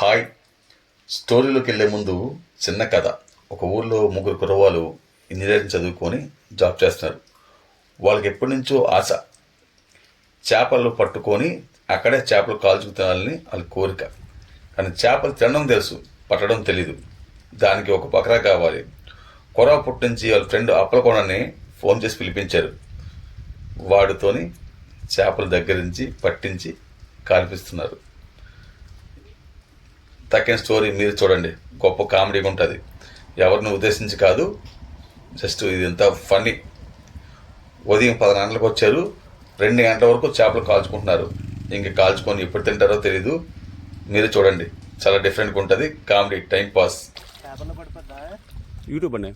Hi. స్టోరీలోకి వెళ్ళే ముందు చిన్న కథ. ఒక ఊర్లో ముగ్గురు కుర్రవాళ్ళు ఇంజనీరింగ్ చదువుకొని జాబ్ చేస్తున్నారు. వాళ్ళకి ఎప్పటి నుంచో ఆశ. చేపలు పట్టుకొని అక్కడే చేపలు కాల్చుకు తినాలని వాళ్ళ కోరిక. కానీ చేపలు తినడం తెలుసు పట్టడం తెలీదు. దానికి ఒక బకరా కావాలి. కురవ పుట్టించి వాళ్ళ ఫ్రెండ్ అప్పలకొండని ఫోన్ చేసి పిలిపించారు. వాడితోని చేపలు దగ్గరించి పట్టించి కాల్పిస్తున్నారు. తక్కిన స్టోరీ మీరు చూడండి. గొప్ప కామెడీగా ఉంటుంది. ఎవరిని ఉద్దేశించి కాదు జస్ట్ ఇది ఎంత ఫన్నీ ఉదయం పది గంటలకు వచ్చారు. రెండు గంటల వరకు చేపలు కాల్చుకుంటున్నారు. ఇంక కాల్చుకొని ఎప్పుడు తింటారో తెలీదు. మీరు చూడండి. చాలా డిఫరెంట్గా ఉంటుంది. కామెడీ టైం పాస్ యూట్యూబ్ అనే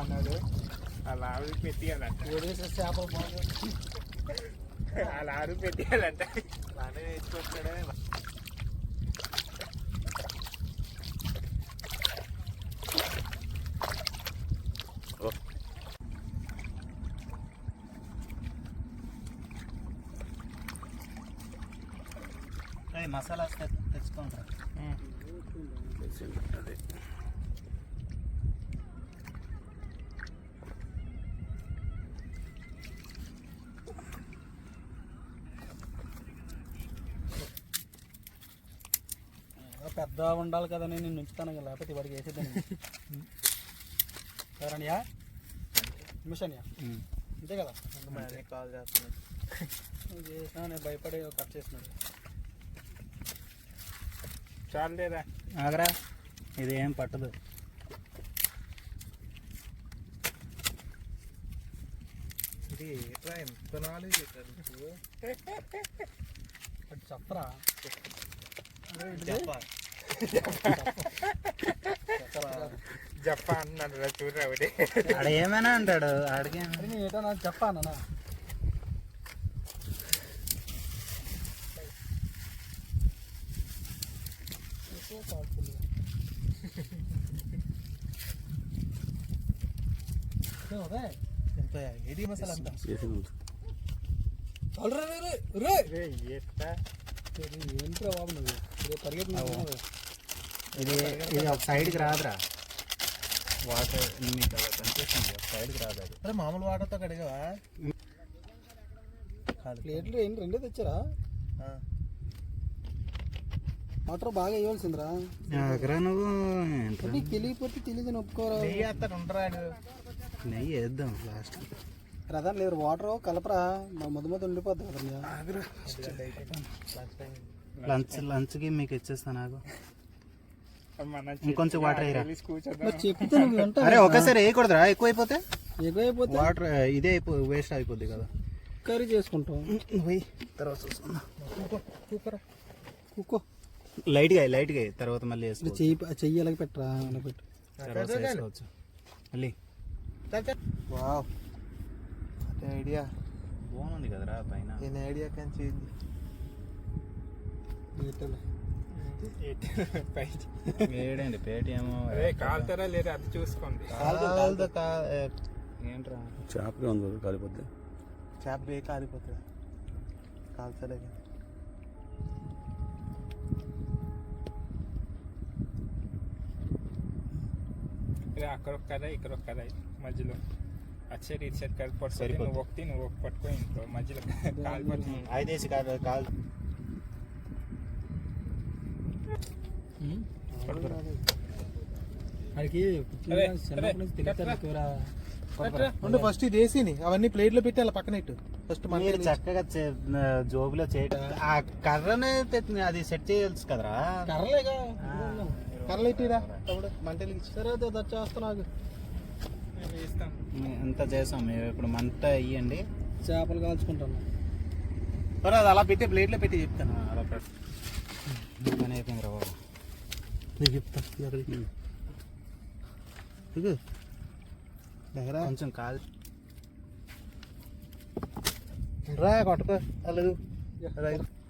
అన్నాడు అలా ఆవిడ పెట్టియాలంట. అలా ఆవిడ పెట్టియాలంట. అలానే వేసుకొచ్చాడే మసాలా తెచ్చుకుంటా అదే పెద్ద ఉండాలి కదా నేను ఉంచుతాను కదా, లేకపోతే వాడికి వేసేద్దాను ఎవరనియా మిషన్యా అంతే కదా? కాల్ చేస్తున్నాడు. నువ్వు చేసినా నేను భయపడి కట్ చేసినాడు చాలు లేదా ఆగరా. ఇది ఏం పట్టదు. ఇది ఎట్లా ఎంత నాలెడ్జ్ చెప్పారు అటు చెప్పరా? జప్పా అన్నాడు రా చూడరా ఒకటి ఆడ ఏమైనా? అంటాడు ఆడికి ఏటో నాకు చెప్పాను ఎంత ఏడి మసాలా అంత చేసిన రే ఎట్లా ఏంట్రా బాబు నువ్వు? ఇదే పరిగెత్తున్నా ఇది ఇది ఒక సైడ్కి రాదురా. వాటర్ మీకు అలా కనిపిస్తుంది. ఒక సైడ్కి రాదు అది. అరే మామూలు వాటర్తో కడిగావా? ప్లేట్లు ఏంటి రెండే తెచ్చారా? వాటర్ బాగా వేయవలసిందిరా. ఎగరా నువ్వు? నీకు తెలియకపోతే తెలియదని ఒప్పుకోరా. నెయ్యి వేద్దాం లాస్ట్ ప్రధాన లేదు వాటర్ కలపరా. మా ముద్ద ముద్ద ఉండిపోద్ది కదా లంచ్ లంచ్కి మీకు ఇచ్చేస్తాను నాకు. ఇంకొంచెం వాటర్ వేయరా? మరి చెప్తే నువ్వు వింటావు అరే ఒకేసారి వేయకూడదురా ఎక్కువ అయిపోతే ఎక్కువైపోతే వాటర్ ఇదే అయిపో వేస్ట్ అయిపోద్ది కదా. కర్రీ చేసుకుంటాం. పోయి తర్వాత చూసుకుందాం. కుక్కో లైట్గా లైట్గా. తర్వాత మళ్ళీ వేసుకోవచ్చు. చెయ్యి చెయ్యి ఎలా పెట్టరా? అలా పెట్టు. తర్వాత వేసుకోవచ్చు. మళ్ళీ. వావ్. అదే ఐడియా. బాగుంది కదరా పైన. నేను ఐడియా కానీ చేయింది. వేడండి పేటిఎం కాలుతారా లేదా అది చూసుకోండి. ఏంట్రా? చేపగా ఉంది కాలిపోద్ది చేప బే కాలిపోతుంది? కాల్చలే అక్కడ ఒక కథ ఇక్కడ ఒక కథ మధ్యలో. అటు సైడ్ ఇటు సైడ్ కలిపి పడుతుంది. నువ్వు ఒకటి నువ్వు ఒక పట్టుకో ఇంకో మధ్యలో కాలిపోతుంది ఐదేసి కాదు కాదు వాడికి పుట్టిన అరే, చిన్నప్పటి అరే, నుంచి తెలియదు కట్రా. ఎక్కువరా. ఉండు ఫస్ట్ ఇది వేసి అవన్నీ ప్లేట్లో పెట్టి అలా పక్కన ఇట్టు ఫస్ట్ మీరు చక్కగా చే- జోబులో చేయటం ఆ. కర్రనే అది సెట్ చేయొచ్చు కదరా? కర్రలేగా? కర్రలు ఇట్టిరా తమ్ముడు మంటలు సరే అయితే అది చేస్తున్నాగు ఎంత చేసాం మేము ఇప్పుడు మంట ఇయ్యండి. చేపలు కాల్చుకుంటాను. మరి అది అలా పెట్టి ప్లేట్లో పెట్టి చెప్తాను. అలా పెట్టు అయిపోయింది. కొంచెం కాదు రా కొట్టకో అలాగు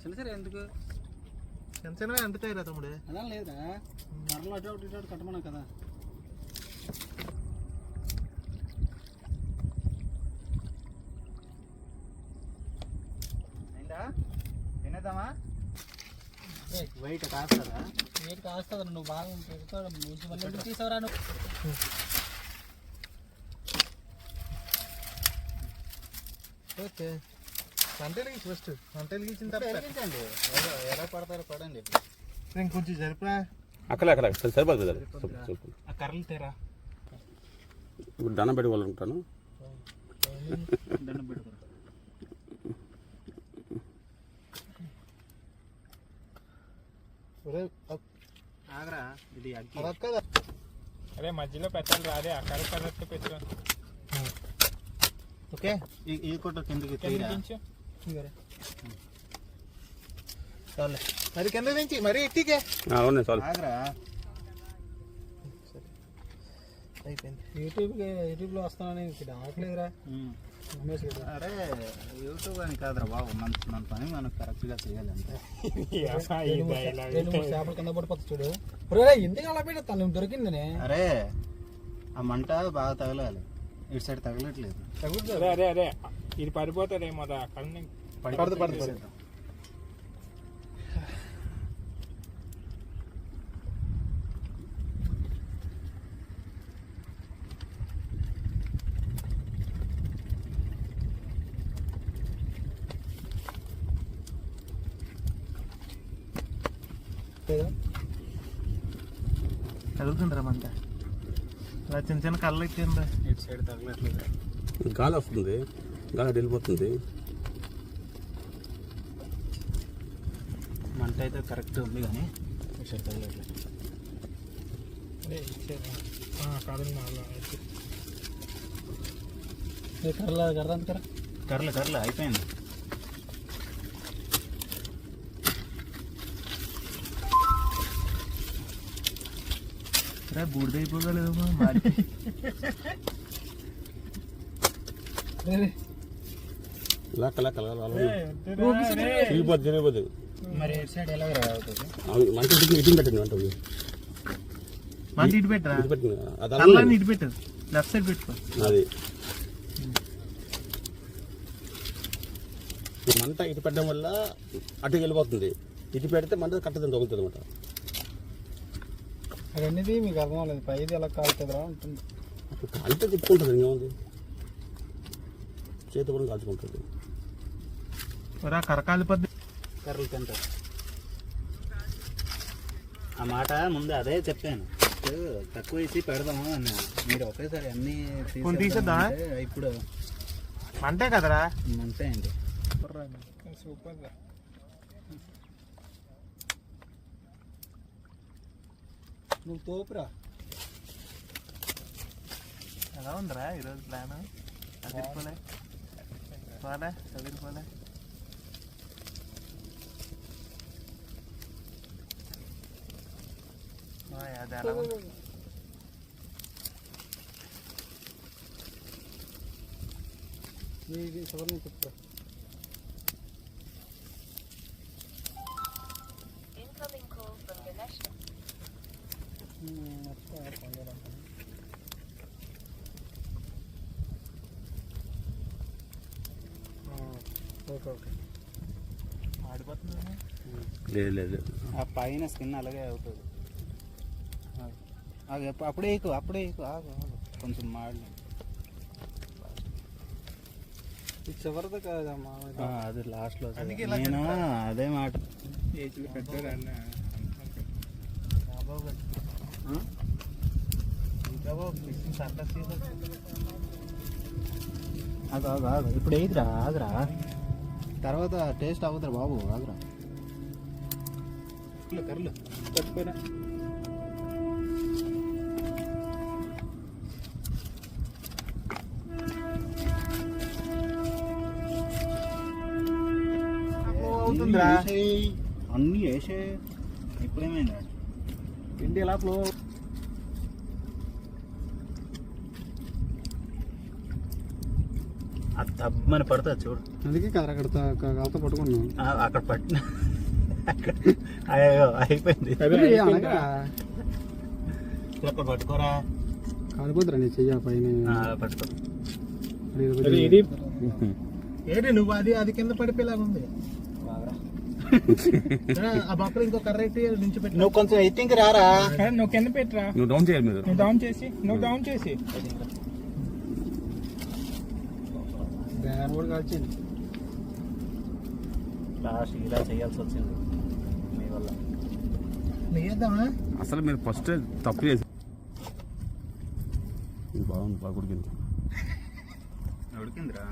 చిన్న సరే ఎందుకు చిన్న చిన్నగా అందుతాయి రా తమ్ముడు అలా లేదా మరలో అటు ఇటు అటు కట్టమన్నా కదా అయిందా తినేద్దామా వైట్ కాస్తుందా? ఏంటి కాస్తుంది నువ్వు బాగా పెడతావు తీసావరా నువ్వు. ఓకే. మంటలకి ఫస్ట్ మంటలకి ఇచ్చిన తర్వాత ఎలా- పడతారో పడండి. నేను కొంచెం సరిపడా? అక్కడ అక్కడ సరే సరిపోతుంది. ఆ కర్రలు తెరా. ఇప్పుడు దండం పెట్టుకోవాలనుకుంటాను. దండం పెట్టుకోరా ఒరే, అప్- ఆగరా ఇది అరే మధ్యలో పెట్టాలి రాదే అక్కడ కరెక్ట్ పెట్టు ఓకే. ఈ కొట్ట కిందకి చాలే. మరి కింద నుంచి మరి ఎట్టికే అవునే చాలు. ఆగరా. అయిపోయింది. యూట్యూబ్ యూట్యూబ్లో వస్తానని ఇక్కడ ఆగలేదురా అరే యూట్యూబ్ అని కాదురా బాబు. మన మన పని మనం కరెక్ట్గా చేయాలి అంతే. రెండు మూడు చేపలు కింద పడిపోతుంది చూడు. ఒరే ఎందుకు అలా పెడతాను నువ్వు దొరికిందనే. అరే ఆ మంట బాగా తగలాలి. ఇటు సైడ్ తగలట్లేదు. అరే అరే అరే ఇది పడిపోతారేమో రా అక్కడ పడదు పడదు తగులుతుందిరా మంట. అలా చిన్న చిన్న కళ్ళు ఎక్కిందా ఇటు సైడ్ తగలట్లేదు. గాలి వస్తుంది. గాలి వెళ్ళిపోతుంది. మంట అయితే కరెక్ట్ ఉంది కానీ ఇటు సైడ్ తగలట్లేదు. కర్ర కర్ర అంత కర్ర కర్రలు కర్రలు అయిపోయింది. రే. లెక్క లెక్క మరి ఇటు సైడ్ ఎలా అవుతుంది అవి మంచి ఇటు ఇటు పెట్టండి అంటుంది మంట ఇటు పెట్టరా? ఇటు పెట్టింది అలా ఇటు లెఫ్ట్ సైడ్ పెట్టుకో. అది. ఈ మంట ఇటు పెట్టడం వల్ల అటు వెళ్ళిపోతుంది. ఇటు పెడితే మంట కట్టదని తగులుతుంది అనమాట అవన్నీ మీకు అర్థం అవ్వలేదు. పైది ఎలా కాలుతుందిరా ఉంటుంది కాలితే తిప్పుకుంటుంది ఇంకేముంది చేతి కూడా కాల్చుకుంటుంది. రా కరకాలి పద్దు. కర్రలు తింటారు ఆ మాట ముందు అదే చెప్పాను. తక్కువ వేసి పెడదాము అన్నా మీరు ఒకేసారి అన్ని? తీసేద్దామంటే ఇప్పుడు మంటే కదరా? అంతే అండి. Super నువ్వు తోపురా ఎలా ఉందిరా ఈరోజు ప్లాన్ చదివిపోలే పోలే చదివిపోలే అది ఎలా ఉంది? నీది సువర్ణ చెప్తా Incoming call from Ganesh. Okay లేదు లేదు. ఆ పైన స్కిన్ అలాగే అవుతుంది. ఆగు, అప్పుడే ఎక్కువ అప్పుడే ఎక్కువ. ఆగు ఆగు. కొంచెం మాడలే ఇది చివరిది కాదమ్మా అది లాస్ట్లో నేను అదే మాట. పెట్టారు అన్న ఆగు ఆగు ఆగు. ఇప్పుడు వేయదురా ఆగురా. తర్వాత టేస్ట్ అవుతురా బాబు ఆగురా. కర్రలు, వేసేయ్. అన్నీ వేసే ఇప్పుడేమైందా? పిండి ఎలా ఫ్లో అది పడుతుంది చూడు. అందుకే కర్ర అక్కడ కాలతో పట్టుకున్నాను. ఆ, అక్కడ పట్టిన. అక్కడ అయ్యో అయిపోయింది. అనగా. అక్కడ పట్టుకోరా. కాలిపోతురా నీ చెయ్య పైన. ఆ, పట్టుకో. ఇది ఏంటి నువ్వు? అది అది కింద పడిపోయేలాగా ఉంది. ఆ బొక్కలు ఇంకో కర్ర ఎట్టి నుంచి పెట్టి నువ్వు కొంచెం ఎత్తింకి రారా? నువ్వు కింద పెట్టరా? నువ్వు డౌన్ చేయాలి మీరు నువ్వు డౌన్ చేసి నువ్వు డౌన్ చేసి. బ్యాన్ కూడా కాల్చింది. లాస్ట్ ఇలా చేయాల్సి వచ్చింది మీ వల్ల. లేద్దామా అసలు మీరు ఫస్ట్ తప్పు చేసి బాగుంది బాగా ఉడికింది. ఉడికిందిరా?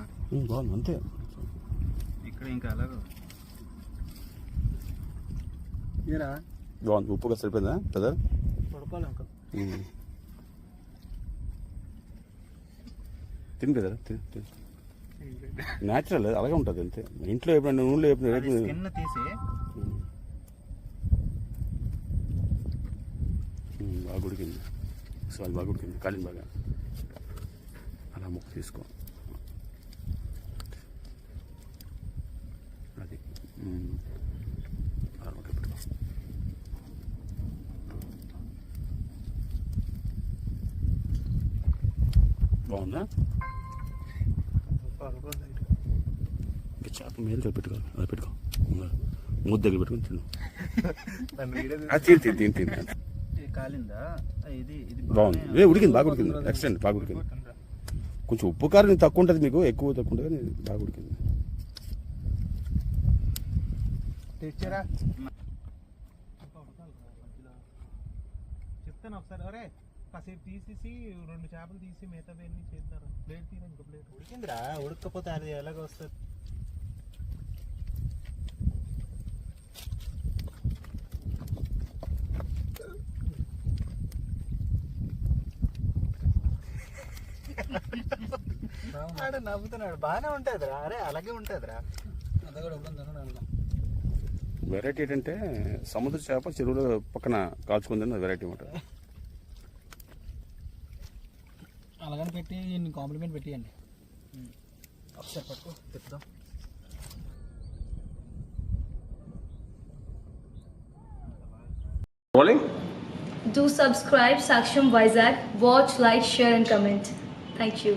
బాగుంది అంతే. ఇక్కడ ఇంకా అలాగ? బాగుంది. ఉప్పుగా సరిపోయిందా బ్రదర్? తిని బ్రదర్ న్యాచురల్ అలాగే ఉంటుంది అంతే. ఇంట్లో ఎప్పుడైనా నూనెలో ఎప్పుడు తీసి బాగా ఉడికింది. సో అది బాగా ఉడికింది. కాలింది బాగా. అలా ముక్క తీసుకో. అది ఉమ్. అలా ముక్క పెట్టుకో బాగుందా? చేప మేలు దగ్గర పెట్టుకో అది పెట్టుకో. ముద్ద దగ్గర పెట్టుకొని తిను. తిని తిని తిని తిని. ఇది కాలిందా? ఆ, ఇది ఇది బాగుంది. ఏ ఉడికింది బాగా ఉడికింది. ఎక్సలెంట్ బాగా ఉడికింది. కొంచెం ఉప్పు కారం తక్కువ ఉంటుంది మీకు ఎక్కువ తక్కువ ఉంటుంది బాగా ఉడికింది. చెప్తాను ఒకసారి కాసేపు తీసేసి రెండు చేపలు తీసి మిగతా వెళ్ళి చేద్దారు ప్లేట్ తీరా ఇంకో ప్లేట్? ఉడికిందిరా ఉడకపోతే అది ఎలాగ వస్తుంది. ఆడు నవ్వుతున్నాడు. బాగానే ఉంటుందిరా. అరే అలాగే ఉంటుందిరా. వెరైటీ ఏంటంటే సముద్ర చేప చెరువులో పక్కన కాల్చుకుందని వెరైటీ ఉంటుంది. అలాగని పెట్టి కాంప్లిమెంట్ పెట్టియండి ఒకసారి పట్టుకో తిప్పుదాం Do subscribe Saksham Vizag. Watch, like, share, and comment. Thank you.